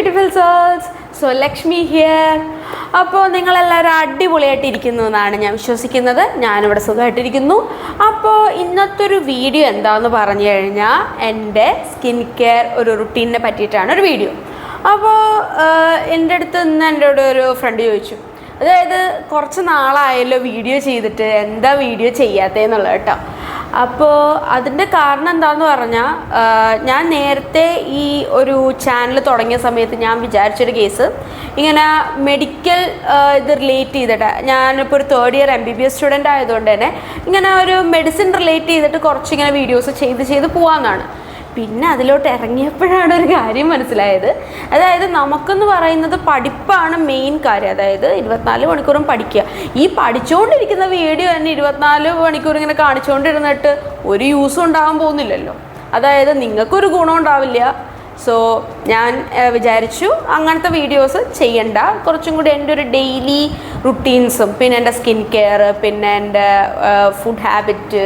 Beautiful souls so Lakshmi here അപ്പോൾ നിങ്ങളെല്ലാവരും അടിപൊളിയായിട്ടിരിക്കുന്നു എന്നാണ് ഞാൻ വിശ്വസിക്കുന്നത്. ഞാനിവിടെ സുഖമായിട്ടിരിക്കുന്നു. അപ്പോൾ ഇന്നത്തെ ഒരു വീഡിയോ എന്താണെന്ന് പറഞ്ഞു കഴിഞ്ഞാൽ എന്റെ സ്കിൻ കെയർ ഒരു റുട്ടീനെ പറ്റിയിട്ടാണ് ഒരു വീഡിയോ. അപ്പോൾ എന്റെ അടുത്ത് നിന്ന് എന്റെ കൂടെ ഒരു ഫ്രണ്ട് ചോദിച്ചു. അതായത് കുറച്ച് നാളായല്ലോ വീഡിയോ ചെയ്തിട്ട് എന്താ വീഡിയോ ചെയ്യാത്തതെന്നുള്ളത് കേട്ടോ. അപ്പോൾ അതിന്റെ കാരണം എന്താണെന്ന് പറഞ്ഞാൽ ഞാൻ നേരത്തെ ഈ ഒരു ചാനൽ തുടങ്ങിയ സമയത്ത് ഞാൻ വിചാരിച്ചൊരു കേസ് ഇങ്ങനെ മെഡിക്കൽ ഇത് റിലേറ്റ് ചെയ്തിട്ട് ഞാനിപ്പോൾ ഒരു third year M B B S student ആയതുകൊണ്ട് തന്നെ ഇങ്ങനെ ഒരു മെഡിസിൻ റിലേറ്റ് ചെയ്തിട്ട് കുറച്ചിങ്ങനെ വീഡിയോസ് ചെയ്ത് ചെയ്ത് പോകാമെന്നാണ് പിന്നെ അതിലോട്ട് ഇറങ്ങിയപ്പോഴാണ് ഒരു കാര്യം മനസ്സിലായത്. അതായത് നമുക്കെന്ന് പറയുന്നത് പഠിപ്പാണ് മെയിൻ കാര്യം. അതായത് ഇരുപത്തിനാല് മണിക്കൂറും പഠിക്കുക. ഈ പഠിച്ചുകൊണ്ടിരിക്കുന്ന വീഡിയോ തന്നെ ഇരുപത്തിനാല് മണിക്കൂർ ഇങ്ങനെ കാണിച്ചുകൊണ്ടിരുന്നിട്ട് ഒരു യൂസും ഉണ്ടാകാൻ പോകുന്നില്ലല്ലോ. അതായത് നിങ്ങൾക്കൊരു ഗുണം ഉണ്ടാവില്ല. സോ ഞാൻ വിചാരിച്ചു അങ്ങനത്തെ വീഡിയോസ് ചെയ്യണ്ട. കുറച്ചും കൂടി എന്റെ ഒരു ഡെയിലി റുട്ടീൻസും പിന്നെ എന്റെ സ്കിൻ കെയർ പിന്നെ എന്റെ ഫുഡ് ഹാബിറ്റ്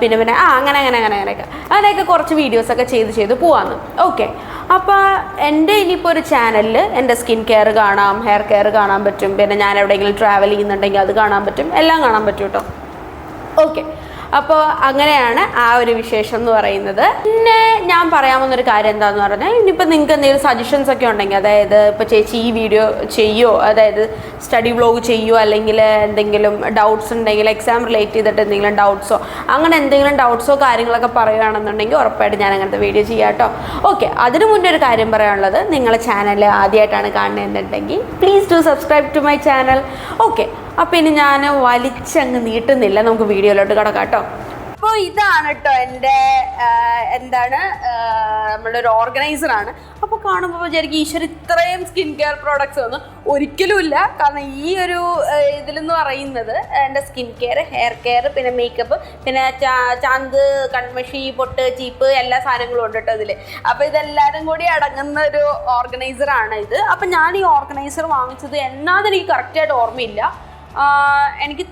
പിന്നെ പിന്നെ ആ അങ്ങനെ അങ്ങനെ അങ്ങനെ അങ്ങനെയൊക്കെ. അങ്ങനെയൊക്കെ കുറച്ച് വീഡിയോസൊക്കെ ചെയ്ത് ചെയ്ത് പോവാന്ന്. ഓക്കെ അപ്പോൾ എന്റെ ഇനിയിപ്പോൾ ഒരു ചാനലിൽ എന്റെ സ്കിൻ കെയർ കാണാം ഹെയർ കെയർ കാണാൻ പറ്റും. പിന്നെ ഞാൻ എവിടെയെങ്കിലും ട്രാവൽ ചെയ്യുന്നുണ്ടെങ്കിൽ അത് കാണാൻ പറ്റും. എല്ലാം കാണാൻ പറ്റും കേട്ടോ ഓക്കെ അപ്പോൾ അങ്ങനെയാണ് ആ ഒരു വിശേഷം എന്ന് പറയുന്നത്. പിന്നെ ഞാൻ പറയാൻ വന്നൊരു കാര്യം എന്താണെന്ന് പറഞ്ഞാൽ ഇനിയിപ്പോൾ നിങ്ങൾക്ക് എന്തെങ്കിലും സജഷൻസ് ഒക്കെ ഉണ്ടെങ്കിൽ അതായത് ഇപ്പോൾ ചേച്ചി ഈ വീഡിയോ ചെയ്യോ? അതായത് സ്റ്റഡി വ്ലോഗ് ചെയ്യോ? അല്ലെങ്കിൽ എന്തെങ്കിലും ഡൗട്ട്സ് ഉണ്ടെങ്കിൽ എക്സാം റിലേറ്റ് ചെയ്തിട്ട് എന്തെങ്കിലും ഡൗട്ട്സോ അങ്ങനെ എന്തെങ്കിലും ഡൗട്ട്സോ കാര്യങ്ങളൊക്കെ പറയുകയാണെന്നുണ്ടെങ്കിൽ ഉറപ്പായിട്ട് ഞാൻ അങ്ങനത്തെ വീഡിയോ ചെയ്യാം കേട്ടോ ഓക്കെ അതിനു മുന്നേ ഒരു കാര്യം പറയാനുള്ളത് നിങ്ങളെ ചാനൽ ആദ്യമായിട്ടാണ് കാണുന്നതെന്നുണ്ടെങ്കിൽ please do subscribe to my channel okay അപ്പോൾ ഇനി ഞാൻ വലിച്ചങ്ങ് നീട്ടുന്നില്ല. നമുക്ക് വീഡിയോയിലോട്ട് കിടക്കാം കേട്ടോ. അപ്പോൾ ഇതാണ് കേട്ടോ എന്റെ എന്താണ് നമ്മുടെ ഒരു ഓർഗനൈസർ ആണ്. അപ്പോൾ കാണുമ്പോൾ വിചാരിക്കും ഈശ്വർ ഇത്രയും സ്കിൻ കെയർ പ്രോഡക്റ്റ്സ് ഒന്നും ഒരിക്കലുമില്ല കാരണം ഈ ഒരു ഇതിലെന്ന് പറയുന്നത് എന്റെ സ്കിൻ കെയർ ഹെയർ കെയർ പിന്നെ മേക്കപ്പ് പിന്നെ ചാന്ത് കൺമഷി പൊട്ട് ചീപ്പ് എല്ലാ സാധനങ്ങളും ഉണ്ട് കേട്ടോ ഇതിൽ അപ്പോൾ ഇതെല്ലാവരും കൂടി അടങ്ങുന്ന ഒരു ഓർഗനൈസർ ആണ് ഇത്. അപ്പം ഞാൻ ഈ ഓർഗനൈസർ വാങ്ങിച്ചത് എന്നാന്ന് എനിക്ക് കറക്റ്റായിട്ട് ഓർമ്മയില്ല. എനിക്ക്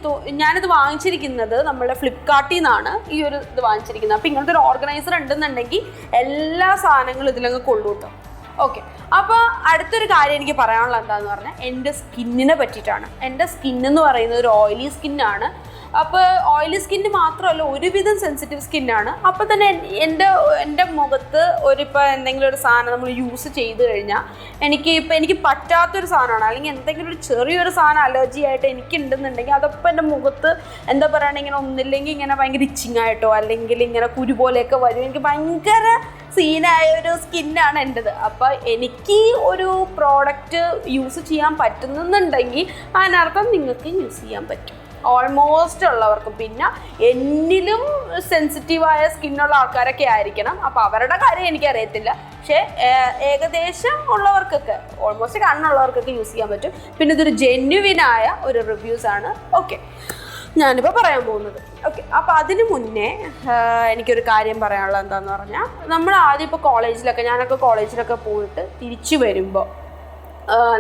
ഞാനിത് വാങ്ങിച്ചിരിക്കുന്നത് നമ്മുടെ ഫ്ലിപ്കാർട്ടിൽ നിന്നാണ് ഈ ഒരു ഇത് വാങ്ങിച്ചിരിക്കുന്നത്. അപ്പോൾ ഇങ്ങനത്തെ ഒരു ഓർഗനൈസർ ഉണ്ടെന്നുണ്ടെങ്കിൽ എല്ലാ സാധനങ്ങളും ഇതിലങ്ങ് കൊള്ളു കേട്ടോ ഓക്കെ അപ്പോൾ അടുത്തൊരു കാര്യം എനിക്ക് പറയാനുള്ളത് എന്താണെന്ന് പറഞ്ഞാൽ എന്റെ സ്കിന്നിനെ പറ്റിയിട്ടാണ്. എന്റെ സ്കിന്നെന്ന് പറയുന്നത് ഒരു ഓയിലി സ്കിന്നാണ്. അപ്പോൾ ഓയിലി സ്കിന് മാത്രമല്ല ഒരുവിധം സെൻസിറ്റീവ് സ്കിന്നാണ് അപ്പോൾ തന്നെ എന്റെ എന്റെ മുഖത്ത് ഒരു ഇപ്പോൾ എന്തെങ്കിലും ഒരു സാധനം നമ്മൾ യൂസ് ചെയ്ത് കഴിഞ്ഞാൽ എനിക്ക് ഇപ്പോൾ എനിക്ക് പറ്റാത്തൊരു സാധനമാണ്. അല്ലെങ്കിൽ എന്തെങ്കിലും ഒരു ചെറിയൊരു സാധനം അലർജി ആയിട്ട് എനിക്ക് ഉണ്ടെന്നുണ്ടെങ്കിൽ അതപ്പോൾ എന്റെ മുഖത്ത് എന്താ പറയുക ഇങ്ങനെ ഒന്നില്ലെങ്കിൽ ഇങ്ങനെ ഭയങ്കര ഇച്ചിങ് ആയിട്ടോ അല്ലെങ്കിൽ ഇങ്ങനെ കുരു പോലെയൊക്കെ വരും. എനിക്ക് ഭയങ്കര സീനായ ഒരു സ്കിന്നാണ് എന്റെത്. അപ്പോൾ എനിക്ക് ഒരു പ്രോഡക്റ്റ് യൂസ് ചെയ്യാൻ പറ്റുന്നുണ്ടെങ്കിൽ അതിനർത്ഥം നിങ്ങൾക്ക് യൂസ് ചെയ്യാൻ പറ്റും. ഓൾമോസ്റ്റ് ഉള്ളവർക്കും. പിന്നെ എന്നിലും സെൻസിറ്റീവായ സ്കിന്നുള്ള ആൾക്കാരൊക്കെ ആയിരിക്കണം. അപ്പോൾ അവരുടെ കാര്യം എനിക്കറിയത്തില്ല. പക്ഷേ ഏകദേശം ഉള്ളവർക്കൊക്കെ ഓൾമോസ്റ്റ് കണ്ണുള്ളവർക്കൊക്കെ യൂസ് ചെയ്യാൻ പറ്റും. പിന്നെ ഇതൊരു ജെന്യുവിനായ ഒരു റിവ്യൂസ് ആണ്. ഓക്കെ ഞാനിപ്പോൾ പറയാൻ പോകുന്നത്. ഓക്കെ അപ്പോൾ അതിന് മുന്നേ എനിക്കൊരു കാര്യം പറയാനുള്ളത് എന്താണെന്ന് പറഞ്ഞാൽ നമ്മൾ ആദ്യം ഇപ്പോൾ കോളേജിലൊക്കെ ഞാനൊക്കെ കോളേജിലൊക്കെ പോയിട്ട് തിരിച്ചു വരുമ്പോൾ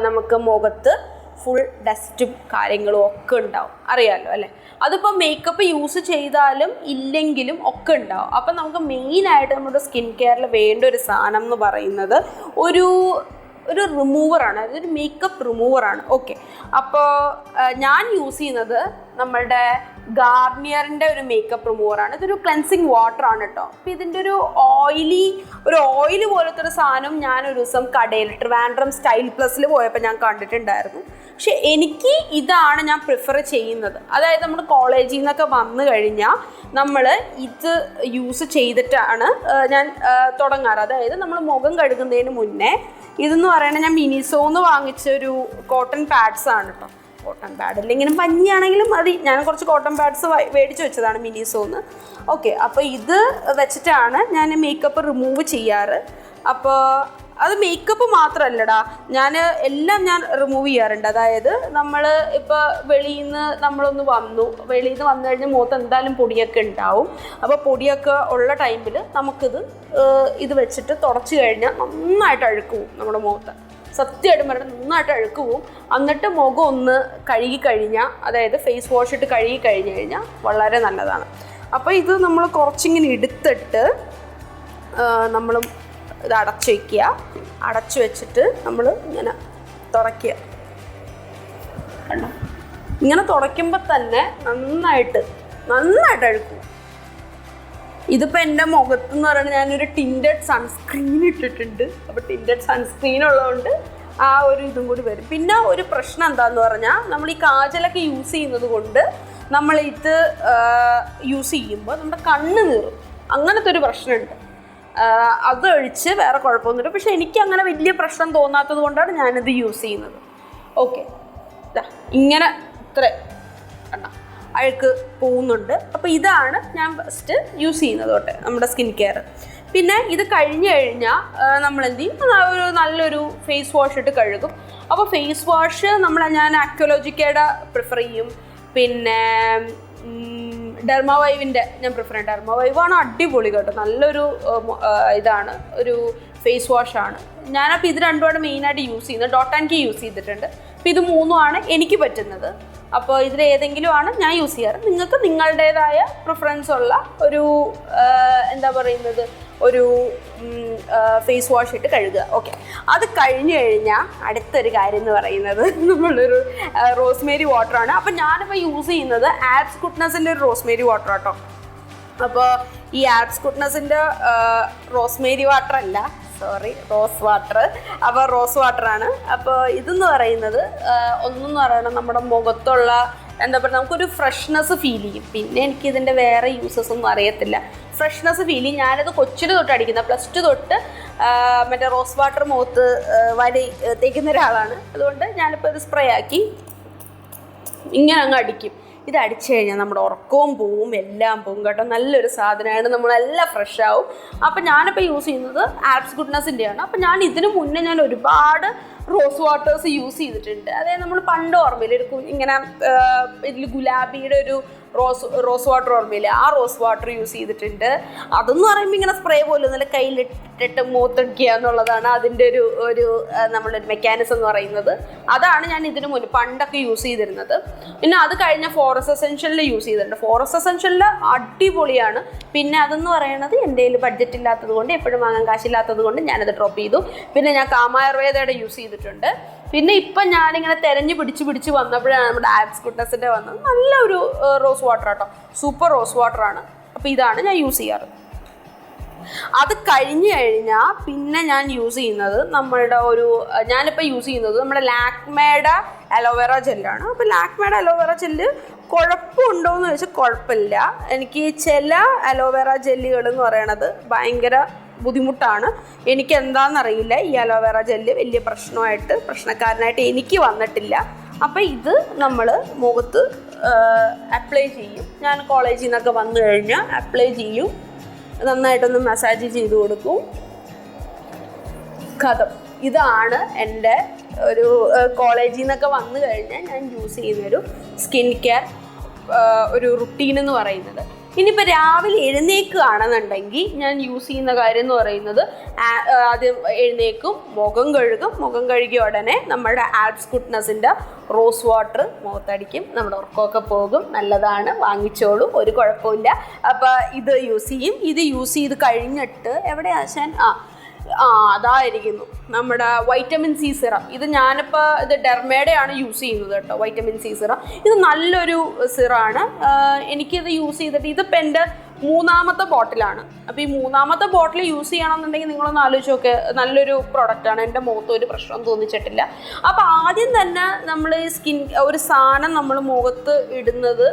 നമുക്ക് മുഖത്ത് ഫുൾ ഡസ്റ്റും കാര്യങ്ങളും ഒക്കെ ഉണ്ടാവും. അറിയാമല്ലോ അല്ലേ? അതിപ്പോൾ മേക്കപ്പ് യൂസ് ചെയ്താലും ഇല്ലെങ്കിലും ഒക്കെ ഉണ്ടാവും. അപ്പം നമുക്ക് മെയിനായിട്ട് നമ്മുടെ സ്കിൻ കെയറിൽ വേണ്ട ഒരു സാധനം എന്ന് പറയുന്നത് ഒരു ഒരു റിമൂവറാണ് അതൊരു മേക്കപ്പ് റിമൂവറാണ് ഓക്കെ അപ്പോൾ ഞാൻ യൂസ് ചെയ്യുന്നത് നമ്മളുടെ ഗാർണിയറിന്റെ ഒരു മേക്കപ്പ് റിമൂവറാണ് ഇതൊരു ക്ലെൻസിങ് വാട്ടർ ആണ് കേട്ടോ അപ്പോൾ ഇതിന്റെ ഒരു ഓയിലി ഒരു ഓയിൽ പോലത്തെ ഒരു സാധനം ഞാൻ ഒരു ദിവസം കടയിൽ ട്രിവാൻഡ്രം സ്റ്റൈൽ പ്ലസ്സിൽ പോയപ്പോൾ ഞാൻ കണ്ടിട്ടുണ്ടായിരുന്നു. പക്ഷെ എനിക്ക് ഇതാണ് ഞാൻ പ്രിഫർ ചെയ്യുന്നത്. അതായത് നമ്മൾ കോളേജിൽ നിന്നൊക്കെ വന്നു കഴിഞ്ഞാൽ നമ്മൾ ഇത് യൂസ് ചെയ്തിട്ടാണ് ഞാൻ തുടങ്ങാറ്. അതായത് നമ്മൾ മുഖം കഴുകുന്നതിന് മുന്നേ ഇതെന്ന് പറയുന്നത് ഞാൻ മിനിസോന്ന് വാങ്ങിച്ച ഒരു കോട്ടൺ പാഡ്സ് ആണ് കേട്ടോ കോട്ടൺ പാഡ് അല്ലെങ്കിലും പഞ്ഞിയാണെങ്കിലും മതി. ഞാൻ കുറച്ച് കോട്ടൺ പാഡ്സ് മേടിച്ച് വെച്ചതാണ് മിനിസോന്ന്. ഓക്കെ അപ്പോൾ ഇത് വെച്ചിട്ടാണ് ഞാൻ മേക്കപ്പ് റിമൂവ് ചെയ്യാറ്. അപ്പോൾ അത് മേക്കപ്പ് മാത്രമല്ലടാ ഞാൻ എല്ലാം ഞാൻ റിമൂവ് ചെയ്യാറുണ്ട്. അതായത് നമ്മൾ ഇപ്പോൾ വെളിയിൽ നിന്ന് നമ്മളൊന്ന് വന്നു. വെളിയിൽ നിന്ന് വന്നു കഴിഞ്ഞാൽ മുഖത്ത് എന്തായാലും പൊടിയൊക്കെ ഉണ്ടാവും അപ്പോൾ പൊടിയൊക്കെ ഉള്ള ടൈമിൽ നമുക്കിത് ഇത് വെച്ചിട്ട് തുടച്ച് കഴിഞ്ഞാൽ നന്നായിട്ട് അഴുക്ക് നമ്മുടെ മുഖത്ത്. സത്യമായിട്ടും പറഞ്ഞാൽ നന്നായിട്ട് അഴുക്ക് പോവും. എന്നിട്ട് മുഖം ഒന്ന് കഴുകി കഴിഞ്ഞാൽ അതായത് ഫേസ് വാഷ് ഇട്ട് കഴുകി കഴിഞ്ഞ് കഴിഞ്ഞാൽ വളരെ നല്ലതാണ്. അപ്പോൾ ഇത് നമ്മൾ കുറച്ചിങ്ങനെ എടുത്തിട്ട് നമ്മൾ ഇത് അടച്ചു വയ്ക്കുക അടച്ചു വെച്ചിട്ട് നമ്മൾ ഇങ്ങനെ തുടയ്ക്കുക ഇങ്ങനെ തുടയ്ക്കുമ്പോൾ തന്നെ നന്നായിട്ട് നന്നായിട്ട് അഴുക്കും. ഇതിപ്പോൾ എന്റെ മുഖത്ത് എന്ന് പറയുന്നത് ഞാനൊരു ടിന്റഡ് സൺസ്ക്രീൻ ഇട്ടിട്ടുണ്ട്. അപ്പോൾ ടിന്റഡ് സൺസ്ക്രീൻ ഉള്ളതുകൊണ്ട് ആ ഒരു ഇതും കൂടി വരും. പിന്നെ ഒരു പ്രശ്നം എന്താന്ന് പറഞ്ഞാൽ നമ്മൾ ഈ കാജലൊക്കെ യൂസ് ചെയ്യുന്നത് കൊണ്ട് നമ്മൾ ഇത് യൂസ് ചെയ്യുമ്പോൾ നമ്മുടെ കണ്ണ് നീറും അങ്ങനത്തെ ഒരു പ്രശ്നമുണ്ട്. ആഹ് അത് ഒഴിച്ച് വേറെ കുഴപ്പമൊന്നുമില്ല. പക്ഷെ എനിക്ക് അങ്ങനെ വലിയ പ്രശ്നം തോന്നാത്തത് കൊണ്ടാണ് ഞാനിത് യൂസ് ചെയ്യുന്നത്. ഓക്കെ ഇങ്ങനെ ഇത്ര. അഴുക്ക് പോകുന്നുണ്ട്. അപ്പോൾ ഇതാണ് ഞാൻ ഫസ്റ്റ് യൂസ് ചെയ്യുന്നത് തൊട്ട് നമ്മുടെ സ്കിൻ കെയർ പിന്നെ ഇത് കഴിഞ്ഞ് കഴിഞ്ഞാൽ നമ്മൾ എന്ത് ചെയ്യും? ഒരു നല്ലൊരു ഫേസ് വാഷ് ഇട്ട് കഴുകും. അപ്പോൾ ഫേസ് വാഷ് നമ്മൾ ഞാൻ ആക്വലോജിക്കയുടെ പ്രിഫർ ചെയ്യും. പിന്നെ ഡെർമാവൈവിന്റെ ഞാൻ പ്രിഫർ ചെയ്യുന്നത് ഡെർമാവൈവ് ആണ് അടിപൊളി കേട്ടോ. നല്ലൊരു ഇതാണ്. ഒരു ഫേസ് വാഷാണ് ഞാനപ്പോൾ ഇത് രണ്ടുമാണ് മെയിനായിട്ട് യൂസ് ചെയ്യുന്നത്. ഡോട്ട് ആൻഡ് കെ യൂസ് ചെയ്തിട്ടുണ്ട്. അപ്പോൾ ഇത് മൂന്നുമാണ് എനിക്ക് പറ്റുന്നത്. അപ്പോൾ ഇതിൽ ഏതെങ്കിലും ആണ് ഞാൻ യൂസ് ചെയ്യാറ്. നിങ്ങൾക്ക് നിങ്ങളുടേതായ പ്രിഫറൻസ് ഉള്ള ഒരു എന്താ പറയുന്നത്? ഒരു ഫേസ് വാഷ് ഇട്ട് കഴുകുക. ഓക്കെ അത് കഴിഞ്ഞ് കഴിഞ്ഞാൽ അടുത്തൊരു കാര്യം എന്ന് പറയുന്നത് നമ്മളൊരു റോസ്മേരി വാട്ടറാണ് അപ്പം ഞാനിപ്പോൾ യൂസ് ചെയ്യുന്നത് ആപ്സ് കുട്ട്നസിന്റെ ഒരു റോസ്മേരി വാട്ടർ കേട്ടോ അപ്പോൾ ഈ ആപ്സ് കുട്ട്നസിന്റെ റോസ്മേരി വാട്ടർ അല്ല സോറി റോസ് വാട്ടർ അപ്പോൾ റോസ് വാട്ടറാണ് അപ്പോൾ ഇതെന്ന് പറയുന്നത് ഒന്നെന്ന് പറയണം നമ്മുടെ മുഖത്തുള്ള എന്താ പറയുക നമുക്കൊരു ഫ്രഷ്നെസ് ഫീൽ ചെയ്യും. പിന്നെ എനിക്കിതിന്റെ വേറെ യൂസസ് ഒന്നും അറിയത്തില്ല. ഫ്രഷ്നെസ് ഫീൽ ചെയ്യും. ഞാനത് കൊച്ചിന് തൊട്ട് അടിക്കുന്ന പ്ലസ് ടു തൊട്ട് മറ്റേ റോസ് വാട്ടർ മുഖത്ത് വരി തേക്കുന്ന ഒരാളാണ്. അതുകൊണ്ട് ഞാനിപ്പോൾ ഇത് സ്പ്രേ ആക്കി ഇങ്ങനെ അങ്ങ് അടിക്കും. ഇത് അടിച്ചു കഴിഞ്ഞാൽ നമ്മുടെ ഉറക്കവും പോവും എല്ലാം പോവും കേട്ടോ. നല്ലൊരു സാധനമാണ്. നമ്മളെല്ലാം ഫ്രഷ് ആവും. അപ്പം ഞാനിപ്പോൾ യൂസ് ചെയ്യുന്നത് ആപ്സ് ഗുഡ്നസിന്റെയാണ് അപ്പം ഞാൻ ഇതിനു മുന്നേ ഞാൻ ഒരുപാട് റോസ് വാട്ടേഴ്സ് യൂസ് ചെയ്തിട്ടുണ്ട്. അതായത് നമ്മൾ പണ്ട് ഓർമ്മയിൽ ഒരു ഇങ്ങനെ ഇതിൽ ഗുലാബിയുടെ ഒരു റോസ് റോസ് വാട്ടർ ഓർമ്മയില്ല? ആ റോസ് വാട്ടർ യൂസ് ചെയ്തിട്ടുണ്ട്. അതെന്ന് പറയുമ്പോൾ ഇങ്ങനെ സ്പ്രേ പോലും നല്ല കയ്യിലിട്ടിട്ട് മൂത്തടിക്കുക എന്നുള്ളതാണ് അതിന്റെ ഒരു ഒരു നമ്മളൊരു മെക്കാനിസം എന്ന് പറയുന്നത്. അതാണ് ഞാൻ ഇതിനു മുന്നേ പണ്ടൊക്കെ യൂസ് ചെയ്തിരുന്നത്. പിന്നെ അത് കഴിഞ്ഞ ഫോറസ്റ്റ് എസെൻഷ്യലിൽ യൂസ് ചെയ്തിട്ടുണ്ട്. ഫോറസ്റ്റ് എസെൻഷ്യലിൽ അടിപൊളിയാണ്. പിന്നെ അതെന്ന് പറയുന്നത് എന്റെ കയ്യിൽ ബഡ്ജറ്റ് ഇല്ലാത്തത് കൊണ്ട് എപ്പോഴും വാങ്ങാൻ കാശില്ലാത്തത് കൊണ്ട് ഞാനത് ഡ്രോപ്പ് ചെയ്തു. പിന്നെ ഞാൻ കാമായുർവേദയുടെ യൂസ് ചെയ്തിട്ടുണ്ട്. പിന്നെ ഇപ്പം ഞാനിങ്ങനെ തെരഞ്ഞു പിടിച്ച് പിടിച്ച് വന്നപ്പോഴാണ് നമ്മുടെ ആപ്സ് ഗുഡ്നസിന്റെ വന്നത്. നല്ലൊരു റോസ് വാട്ടർ കേട്ടോ സൂപ്പർ റോസ് വാട്ടർ ആണ്. അപ്പോൾ ഇതാണ് ഞാൻ യൂസ് ചെയ്യാറ്. അത് കഴിഞ്ഞ് കഴിഞ്ഞാൽ പിന്നെ ഞാൻ യൂസ് ചെയ്യുന്നത് നമ്മളുടെ ഒരു ഞാനിപ്പോൾ യൂസ് ചെയ്യുന്നത് നമ്മുടെ ലാക്മേഡ അലോവേറ ജെല്ലാണ്. അപ്പോൾ ലാക്മേഡ അലോവേറ ജെല്ല് കുഴപ്പമുണ്ടോ എന്ന് ചോദിച്ചാൽ കുഴപ്പമില്ല. എനിക്ക് ചില അലോവേറ ജെല്ലുകൾ എന്ന് പറയണത് ഭയങ്കര ബുദ്ധിമുട്ടാണ്. എനിക്ക് എന്താണെന്നറിയില്ല ഈ അലോവേറ ജെല്ല് വലിയ പ്രശ്നമായിട്ട് പ്രശ്നക്കാരനായിട്ട് എനിക്ക് വന്നിട്ടില്ല. അപ്പോൾ ഇത് നമ്മൾ മുഖത്ത് അപ്ലൈ ചെയ്യും. ഞാൻ കോളേജിൽ നിന്നൊക്കെ വന്നു കഴിഞ്ഞാൽ അപ്ലൈ ചെയ്യും. നന്നായിട്ടൊന്ന് മസാജ് ചെയ്ത് കൊടുക്കും. കഥം. ഇതാണ് എന്റെ ഒരു കോളേജിൽ നിന്നൊക്കെ വന്നു കഴിഞ്ഞാൽ ഞാൻ യൂസ് ചെയ്യുന്നൊരു സ്കിൻ കെയർ ഒരു റുട്ടീൻ എന്ന് പറയുന്നത്. ഇനിയിപ്പോൾ രാവിലെ എഴുന്നേക്കുകയാണെന്നുണ്ടെങ്കിൽ ഞാൻ യൂസ് ചെയ്യുന്ന കാര്യം എന്ന് പറയുന്നത് ആദ്യം എഴുന്നേക്കും മുഖം കഴുകും മുഖം കഴുകിയ ഉടനെ നമ്മുടെ ആൽപ്സ് ഗുഡ്നസിന്റെ റോസ് വാട്ടർ മുഖത്തടിക്കും നമ്മുടെ ഉറക്കമൊക്കെ പോകും നല്ലതാണ് വാങ്ങിച്ചോളും ഒരു കുഴപ്പമില്ല. അപ്പോൾ ഇത് യൂസ് ചെയ്യും. ഇത് യൂസ് ചെയ്ത് കഴിഞ്ഞിട്ട് എവിടെയാ ഞാൻ ആ ആ അതായിരിക്കുന്നു. നമ്മുടെ വൈറ്റമിൻ സി സിറം ഇത് ഞാനിപ്പോൾ ഇത് ഡെർമേഡയാണ് യൂസ് ചെയ്യുന്നത് കേട്ടോ വൈറ്റമിൻ സി സിറം ഇത് നല്ലൊരു സിറാണ് എനിക്കിത് യൂസ് ചെയ്തിട്ട് ഇതിപ്പോൾ എന്റെ മൂന്നാമത്തെ ബോട്ടിലാണ്. അപ്പോൾ ഈ മൂന്നാമത്തെ ബോട്ടിൽ യൂസ് ചെയ്യണമെന്നുണ്ടെങ്കിൽ നിങ്ങളൊന്ന് ആലോചിച്ച് നോക്ക്. നല്ലൊരു പ്രോഡക്റ്റാണ് എന്റെ മുഖത്ത് ഒരു പ്രശ്നം തോന്നിച്ചിട്ടില്ല. അപ്പോൾ ആദ്യം തന്നെ നമ്മൾ സ്കിൻ ഒരു സാധനം നമ്മൾ മുഖത്ത് ഇടുന്നത്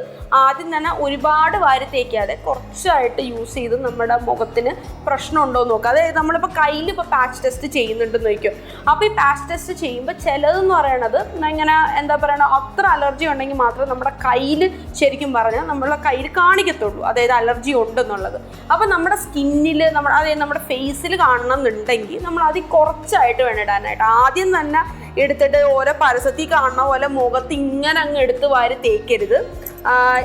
ആദ്യം തന്നെ ഒരുപാട് വാരി തേക്കാതെ കുറച്ചായിട്ട് യൂസ് ചെയ്ത് നമ്മുടെ മുഖത്തിന് പ്രശ്നമുണ്ടോ എന്ന് നോക്കുക അതായത് നമ്മളിപ്പോൾ കയ്യിൽ ഇപ്പോൾ പാച്ച് ടെസ്റ്റ് ചെയ്യുന്നുണ്ടെന്ന് നോക്കും അപ്പോൾ ഈ പാച്ച് ടെസ്റ്റ് ചെയ്യുമ്പോൾ ചിലതെന്ന് പറയണത് ഇങ്ങനെ എന്താ പറയണ അത്ര അലർജി ഉണ്ടെങ്കിൽ മാത്രമേ നമ്മുടെ കയ്യിൽ ശരിക്കും പറഞ്ഞാൽ നമ്മളെ കയ്യിൽ കാണിക്കത്തുള്ളൂ. അതായത് അലർജി ഉണ്ടെന്നുള്ളത്. അപ്പോൾ നമ്മുടെ സ്കിന്നിൽ നമ്മുടെ അതായത് നമ്മുടെ ഫേസിൽ കാണണം എന്നുണ്ടെങ്കിൽ നമ്മൾ അതിൽ കുറച്ചായിട്ട് വേണം ഇടാനായിട്ട്. ആദ്യം തന്നെ എടുത്തിട്ട് ഓരോ പരസ്യത്തിൽ കാണുന്ന പോലെ മുഖത്ത് ഇങ്ങനെ അങ്ങ് എടുത്ത് വാരി തേക്കരുത്.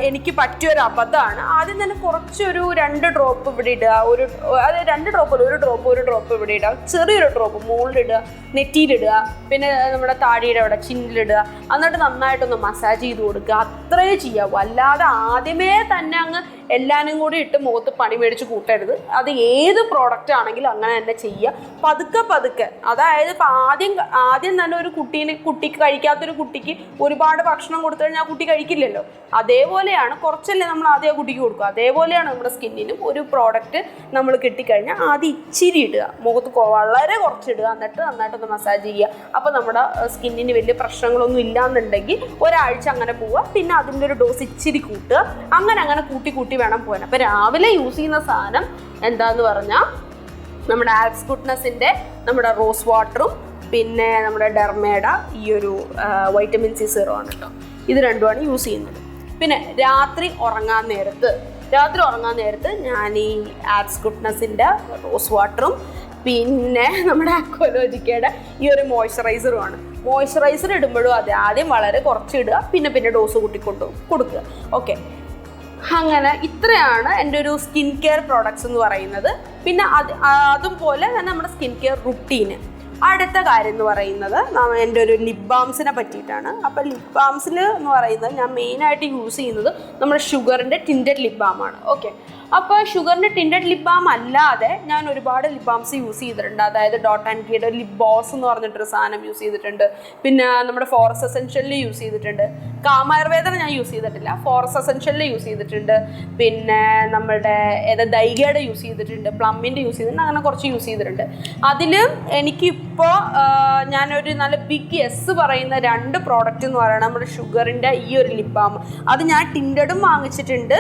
എനിക്ക് പറ്റിയൊരു അബദ്ധമാണ്. ആദ്യം തന്നെ കുറച്ചൊരു രണ്ട് ഡ്രോപ്പ് ഇവിടെ ഇടുക. ഒരു അത് രണ്ട് ഡ്രോപ്പ് ഒരു ഡ്രോപ്പ് ഒരു ഡ്രോപ്പ് ഇവിടെ ഇടുക. ചെറിയൊരു ഡ്രോപ്പ് മുകളിലിടുക നെറ്റിയിലിടുക പിന്നെ നമ്മുടെ താടിയുടെ അവിടെ ചിന്നിലിടുക എന്നിട്ട് നന്നായിട്ടൊന്ന് മസാജ് ചെയ്ത് കൊടുക്കുക. അത്രേ ചെയ്യാവൂ. അല്ലാതെ ആദ്യമേ തന്നെ അങ്ങ് എല്ലാനും കൂടി ഇട്ട് മുഖത്ത് പണി മേടിച്ച് കൂട്ടരുത്. അത് ഏത് പ്രോഡക്റ്റ് ആണെങ്കിലും അങ്ങനെ തന്നെ ചെയ്യുക. പതുക്കെ പതുക്കെ. അതായത് ഇപ്പം ആദ്യം ആദ്യം തന്നെ ഒരു കുട്ടീനെ കുട്ടിക്ക് കഴിക്കാത്തൊരു കുട്ടിക്ക് ഒരുപാട് ഭക്ഷണം കൊടുത്തു കഴിഞ്ഞാൽ ആ കുട്ടി കഴിക്കില്ലല്ലോ. അതേപോലെയാണ് കുറച്ചല്ലേ നമ്മൾ ആദ്യം ആ കുട്ടിക്ക് കൊടുക്കുക. അതേപോലെയാണ് നമ്മുടെ സ്കിന്നിനും ഒരു പ്രോഡക്റ്റ് നമ്മൾ കിട്ടിക്കഴിഞ്ഞാൽ ആദ്യം ഇച്ചിരി ഇടുക. മുഖത്ത് വളരെ കുറച്ചിടുക. എന്നിട്ട് നന്നായിട്ടൊന്ന് മസാജ് ചെയ്യുക. അപ്പോൾ നമ്മുടെ സ്കിന്നിന് വലിയ പ്രശ്നങ്ങളൊന്നും ഇല്ലാന്നുണ്ടെങ്കിൽ ഒരാഴ്ച അങ്ങനെ പോവുക. പിന്നെ അതിന്റെ ഒരു ഡോസ് ഇച്ചിരി കൂട്ടുക. അങ്ങനെ അങ്ങനെ കൂട്ടി കൂട്ടി വേണം പോകാൻ. അപ്പോൾ രാവിലെ യൂസ് ചെയ്യുന്ന സാധനം എന്താന്ന് പറഞ്ഞാൽ നമ്മുടെ ആൽസ് ഗുഡ്നസിന്റെ നമ്മുടെ റോസ് വാട്ടറും പിന്നെ നമ്മുടെ ഡെർമേഡ ഈ ഒരു വൈറ്റമിൻ സി സീറോ ആണ് കേട്ടോ ഇത് രണ്ടുമാണ് യൂസ് ചെയ്യുന്നത്. പിന്നെ രാത്രി ഉറങ്ങാൻ നേരത്ത് രാത്രി ഉറങ്ങാൻ നേരത്ത് ഞാൻ ഈ ആപ്സ് ഗുഡ്നസിന്റെ റോസ് വാട്ടറും പിന്നെ നമ്മുടെ അക്വലോജിക്കയുടെ ഈ ഒരു മോയ്സ്ചറൈസറുമാണ് മോയ്സ്ചറൈസർ ഇടുമ്പോഴും അതെ ആദ്യം വളരെ കുറച്ച് ഇടുക പിന്നെ പിന്നെ ഡോസ് കൂട്ടിക്കൊണ്ട് കൊടുക്കുക. ഓക്കെ അങ്ങനെ ഇത്രയാണ് എന്റെ ഒരു സ്കിൻ കെയർ പ്രോഡക്ട്സ് എന്ന് പറയുന്നത്. പിന്നെ അത് അതുപോലെ തന്നെ നമ്മുടെ സ്കിൻ കെയർ റുട്ടീന് അടുത്ത കാര്യം എന്ന് പറയുന്നത് എന്റെ ഒരു ലിപ് ബാംസിനെ പറ്റിയിട്ടാണ്. അപ്പോൾ ലിപ് ബാംസിൽ എന്ന് പറയുന്നത് ഞാൻ മെയിനായിട്ട് യൂസ് ചെയ്യുന്നത് നമ്മുടെ ഷുഗറിന്റെ ടിന്റഡ് ലിപ് ബാമാണ് ഓക്കെ അപ്പോൾ ഷുഗറിന്റെ ടിന്റഡ് ലിപ് ബാം അല്ലാതെ ഞാൻ ഒരുപാട് ലിപ് ബാംസ് യൂസ് ചെയ്തിട്ടുണ്ട്. അതായത് ഡോട്ട് ആൻഡ് കീയുടെ ലിപ് ബോസ് എന്ന് പറഞ്ഞിട്ടൊരു സാധനം യൂസ് ചെയ്തിട്ടുണ്ട്. പിന്നെ നമ്മുടെ ഫോറസ്റ്റ് എസെൻഷ്യലിൽ യൂസ് ചെയ്തിട്ടുണ്ട്. കാമായുർവേദന ഞാൻ യൂസ് ചെയ്തിട്ടില്ല. ഫോറസ്റ്റ് എസെൻഷ്യലിൽ യൂസ് ചെയ്തിട്ടുണ്ട്. പിന്നെ നമ്മുടെ ഏതാ ദൈഗയുടെ യൂസ് ചെയ്തിട്ടുണ്ട്. പ്ലമ്മിന്റെ യൂസ് ചെയ്തിട്ടുണ്ട്. അങ്ങനെ കുറച്ച് യൂസ് ചെയ്തിട്ടുണ്ട്. അതിൽ എനിക്കിപ്പോൾ ഞാനൊരു നല്ല ബിഗ് എസ് പറയുന്ന രണ്ട് പ്രോഡക്റ്റ് എന്ന് പറയുന്നത് നമ്മുടെ ഷുഗറിന്റെ ഈ ഒരു ലിപ് അത് ഞാൻ ടിൻഡഡും വാങ്ങിച്ചിട്ടുണ്ട്.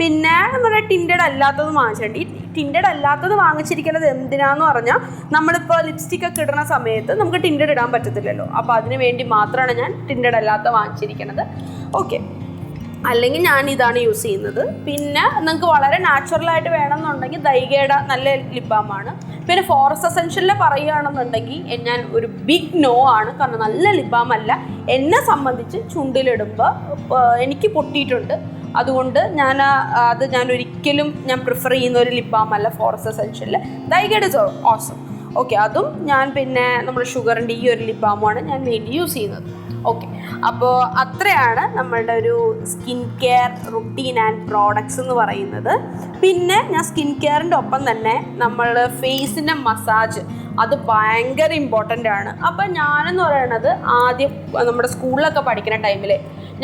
പിന്നെ നമ്മുടെ ടിൻഡഡ് അല്ലാത്തത് വാങ്ങിച്ചിട്ടുണ്ട്. ഈ ടിൻഡഡ് അല്ലാത്തത് വാങ്ങിച്ചിരിക്കുന്നത് എന്തിനാന്ന് പറഞ്ഞാൽ നമ്മളിപ്പോൾ ലിപ്സ്റ്റിക് ഒക്കെ ഇടുന്ന സമയത്ത് നമുക്ക് ടിൻഡഡ് ഇടാൻ പറ്റത്തില്ലല്ലോ. അപ്പോൾ അതിന് വേണ്ടി മാത്രമാണ് ഞാൻ ടിൻഡഡ് അല്ലാത്ത വാങ്ങിച്ചിരിക്കുന്നത്. ഓക്കെ അല്ലെങ്കിൽ ഞാൻ ഇതാണ് യൂസ് ചെയ്യുന്നത്. പിന്നെ നിങ്ങൾക്ക് വളരെ നാച്ചുറലായിട്ട് വേണമെന്നുണ്ടെങ്കിൽ ദൈഗയുടെ നല്ല ലിബാമാണ്. പിന്നെ ഫോറസ്റ്റ് എസെൻഷ്യലിൽ പറയുകയാണെന്നുണ്ടെങ്കിൽ ഞാൻ ഒരു ബിഗ് നോ ആണ്. കാരണം നല്ല ലിബാം അല്ല എന്നെ സംബന്ധിച്ച് ചുണ്ടിലിടുമ്പോൾ എനിക്ക് പൊട്ടിയിട്ടുണ്ട്. അതുകൊണ്ട് ഞാൻ അത് ഞാൻ ഒരിക്കലും ഞാൻ പ്രിഫർ ചെയ്യുന്ന ഒരു ലിബാം അല്ല ഫോറസ്റ്റ് എസെൻഷ്യലിൽ ദൈഗയുടെ ഓസം ഓക്കെ അതും ഞാൻ പിന്നെ നമ്മുടെ ഷുഗറിന്റെ ഈ ഒരു ലിപ്പാമാണ് ഞാൻ മെയിൻലി യൂസ് ചെയ്യുന്നത്. ഓക്കെ അപ്പോൾ അത്രയാണ് നമ്മളുടെ ഒരു skin care routine and products എന്ന് പറയുന്നത്. പിന്നെ ഞാൻ സ്കിൻ കെയറിന്റെ ഒപ്പം തന്നെ നമ്മൾ ഫേസിന്റെ മസാജ് അത് ഭയങ്കര ഇമ്പോർട്ടന്റ് ആണ്. അപ്പം ഞാനെന്ന് പറയണത് ആദ്യം നമ്മുടെ സ്കൂളിലൊക്കെ പഠിക്കുന്ന ടൈമിൽ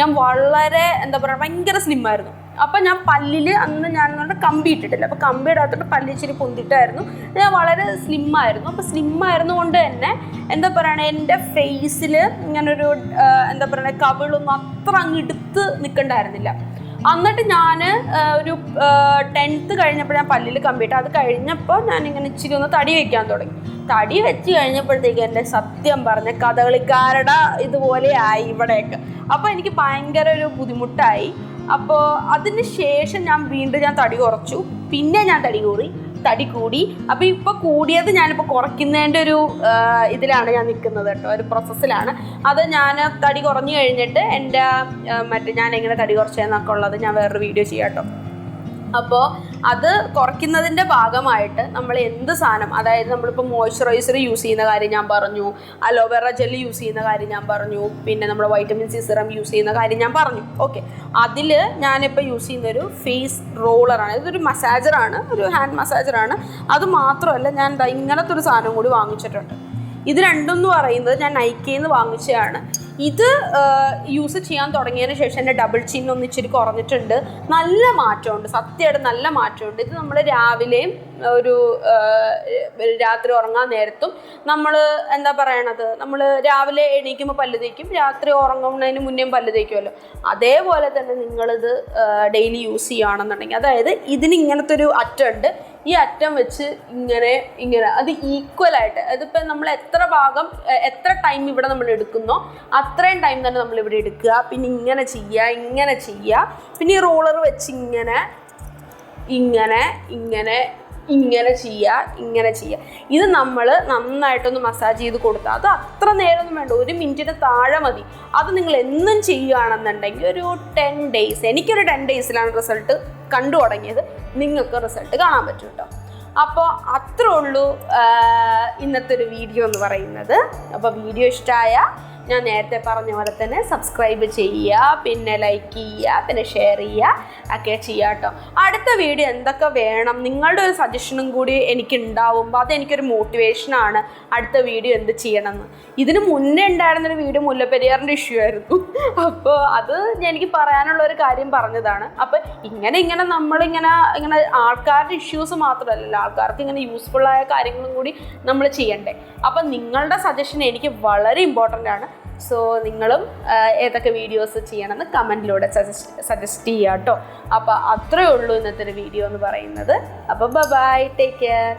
ഞാൻ വളരെ എന്താ പറയുക ഭയങ്കര സ്ലിമ്മായിരുന്നു അപ്പം ഞാൻ പല്ലിൽ അന്ന് ഞാൻ പറഞ്ഞാൽ കമ്പി ഇട്ടിട്ടില്ല. അപ്പോൾ കമ്പി ഇടാത്തോട്ട് പല്ല് ഇച്ചിരി പൊന്തിട്ടായിരുന്നു. ഞാൻ വളരെ സ്ലിം ആയിരുന്നു. അപ്പോൾ സ്ലിം ആയിരുന്നുകൊണ്ട് തന്നെ എന്താ പറയുക എന്റെ ഫേസിൽ ഇങ്ങനൊരു എന്താ പറയുക കവിളൊന്നും അത്ര അങ്ങ് എടുത്ത് നിൽക്കണ്ടായിരുന്നില്ല എന്നിട്ട് ഞാൻ ഒരു ടെൻത്ത് കഴിഞ്ഞപ്പോൾ ഞാൻ പല്ലിൽ കമ്പിയിട്ട് അത് കഴിഞ്ഞപ്പോൾ ഞാൻ ഇങ്ങനെ ഇച്ചിരി ഒന്ന് തടി വയ്ക്കാൻ തുടങ്ങി. തടി വെച്ച് കഴിഞ്ഞപ്പോഴത്തേക്ക് എന്റെ സത്യം പറഞ്ഞ കഥകളിക്കാരുടെ ഇതുപോലെ ആയി ഇവിടെയൊക്കെ. അപ്പോൾ എനിക്ക് ഭയങ്കര ഒരു ബുദ്ധിമുട്ടായി. അപ്പോൾ അതിന് ശേഷം ഞാൻ വീണ്ടും ഞാൻ തടി കുറച്ചു. പിന്നെ ഞാൻ തടി കൂറി തടി കൂടി. അപ്പോൾ ഇപ്പോൾ കൂടിയത് ഞാനിപ്പോൾ കുറയ്ക്കുന്നതിന്റെ ഒരു ഇതിലാണ് ഞാൻ നിൽക്കുന്നത് കേട്ടോ ഒരു പ്രോസസ്സിലാണ് അത് ഞാൻ തടി കുറഞ്ഞു കഴിഞ്ഞിട്ട് എന്റെ മറ്റേ ഞാൻ എങ്ങനെ തടി കുറച്ചതെന്നൊക്കെ ഉള്ളത് ഞാൻ വേറൊരു വീഡിയോ ചെയ്യാം കേട്ടോ. അപ്പോൾ അത് കുറയ്ക്കുന്നതിന്റെ ഭാഗമായിട്ട് നമ്മൾ എന്ത് സാധനം അതായത് നമ്മളിപ്പോൾ മോയ്സ്ചറൈസർ യൂസ് ചെയ്യുന്ന കാര്യം ഞാൻ പറഞ്ഞു അലോവേറ ജെല്ലി യൂസ് ചെയ്യുന്ന കാര്യം ഞാൻ പറഞ്ഞു പിന്നെ നമ്മൾ വൈറ്റമിൻ സി സിറം യൂസ് ചെയ്യുന്ന കാര്യം ഞാൻ പറഞ്ഞു. ഓക്കെ അതിൽ ഞാനിപ്പോൾ യൂസ് ചെയ്യുന്നൊരു ഫേസ് റോളറാണ് ഇതൊരു മസാജറാണ് ഒരു ഹാൻഡ് മസാജറാണ് അത് മാത്രമല്ല ഞാൻ ഇങ്ങനത്തെ ഒരു സാധനം കൂടി വാങ്ങിച്ചിട്ടുണ്ട്. ഇത് രണ്ടും എന്ന് പറയുന്നത് ഞാൻ നൈക്കയിൽ നിന്ന് വാങ്ങിച്ചതാണ്. ഇത് യൂസ് ചെയ്യാൻ തുടങ്ങിയതിന് ശേഷം എന്റെ ഡബിൾ ചിൻ ഒന്ന് ഇച്ചിരി കുറഞ്ഞിട്ടുണ്ട്. നല്ല മാറ്റമുണ്ട് സത്യമായിട്ട് നല്ല മാറ്റമുണ്ട്. ഇത് നമ്മൾ രാവിലെയും ഒരു രാത്രി ഉറങ്ങാൻ നേരത്തും നമ്മൾ എന്താ പറയണത്? നമ്മൾ രാവിലെ എണീക്കുമ്പോൾ പല്ല് തേക്കും രാത്രി ഉറങ്ങുന്നതിന് മുന്നേ പല്ല് തേക്കുമല്ലോ അതേപോലെ തന്നെ നിങ്ങളിത് ഡെയിലി യൂസ് ചെയ്യുകയാണെന്നുണ്ടെങ്കിൽ അതായത് ഇതിന് ഇങ്ങനത്തെ ഒരു അറ്റമുണ്ട്. ഈ അറ്റം വെച്ച് ഇങ്ങനെ ഇങ്ങനെ. അത് ഈക്വൽ ആയിട്ട്. അതിപ്പോൾ നമ്മൾ എത്ര ഭാഗം എത്ര ടൈം ഇവിടെ നമ്മൾ എടുക്കുന്നോ അത്രയും ടൈം തന്നെ നമ്മൾ ഇവിടെ എടുക്കുക. പിന്നെ ഇങ്ങനെ ചെയ്യുക ഇങ്ങനെ ചെയ്യുക. പിന്നെ ഈ റോളർ വെച്ച് ഇങ്ങനെ ഇങ്ങനെ ഇങ്ങനെ ഇങ്ങനെ ചെയ്യുക ഇങ്ങനെ ചെയ്യുക. ഇത് നമ്മൾ നന്നായിട്ടൊന്ന് മസാജ് ചെയ്ത് കൊടുത്താൽ അത് അത്ര നേരമൊന്നും വേണ്ട. ഒരു മിനിറ്റിന് താഴെ മതി. അത് നിങ്ങൾ എന്നും ചെയ്യുകയാണെന്നുണ്ടെങ്കിൽ ഒരു ടെൻ ഡേയ്സ് എനിക്കൊരു ടെൻ ഡേയ്സിലാണ് റിസൾട്ട് കണ്ടു തുടങ്ങിയത് നിങ്ങൾക്ക് റിസൾട്ട് കാണാൻ പറ്റും കേട്ടോ അപ്പോൾ അത്രേ ഉള്ളൂ ഇന്നത്തെ ഒരു വീഡിയോ എന്ന് പറയുന്നത്. അപ്പോൾ വീഡിയോ ഇഷ്ടമായ ഞാൻ നേരത്തെ പറഞ്ഞ പോലെ തന്നെ സബ്സ്ക്രൈബ് ചെയ്യുക പിന്നെ ലൈക്ക് ചെയ്യുക പിന്നെ ഷെയർ ചെയ്യുക ഒക്കെ ചെയ്യുക കേട്ടോ അടുത്ത വീഡിയോ എന്തൊക്കെ വേണം? നിങ്ങളുടെ ഒരു സജഷനും കൂടി എനിക്ക് ഉണ്ടാവുമ്പോൾ അതെനിക്കൊരു മോട്ടിവേഷനാണ് അടുത്ത വീഡിയോ എന്ത് ചെയ്യണമെന്ന്. ഇതിന് മുന്നേ ഉണ്ടായിരുന്നൊരു വീഡിയോ മുല്ലപ്പെരിയാറിന്റെ ഇഷ്യൂ ആയിരുന്നു. അപ്പോൾ അത് ഞാൻ എനിക്ക് പറയാനുള്ള ഒരു കാര്യം പറഞ്ഞതാണ്. അപ്പോൾ ഇങ്ങനെ ഇങ്ങനെ നമ്മളിങ്ങനെ ഇങ്ങനെ ആൾക്കാരുടെ ഇഷ്യൂസ് മാത്രമല്ലല്ലോ ആൾക്കാർക്ക് ഇങ്ങനെ യൂസ്ഫുള്ളായ കാര്യങ്ങളും കൂടി നമ്മൾ ചെയ്യണ്ടേ. അപ്പം നിങ്ങളുടെ സജഷൻ എനിക്ക് വളരെ ഇമ്പോർട്ടന്റ് ആണ്. സോ നിങ്ങളും ഏതൊക്കെ വീഡിയോസ് ചെയ്യണമെന്ന് കമന്റിലൂടെ സജസ്റ്റ് സജസ്റ്റ് ചെയ്യുക കേട്ടോ അപ്പോൾ അത്രയേ ഉള്ളൂ ഇന്നത്തെ ഒരു വീഡിയോ എന്ന് പറയുന്നത്. അപ്പോൾ ബൈ ടേക്ക് കെയർ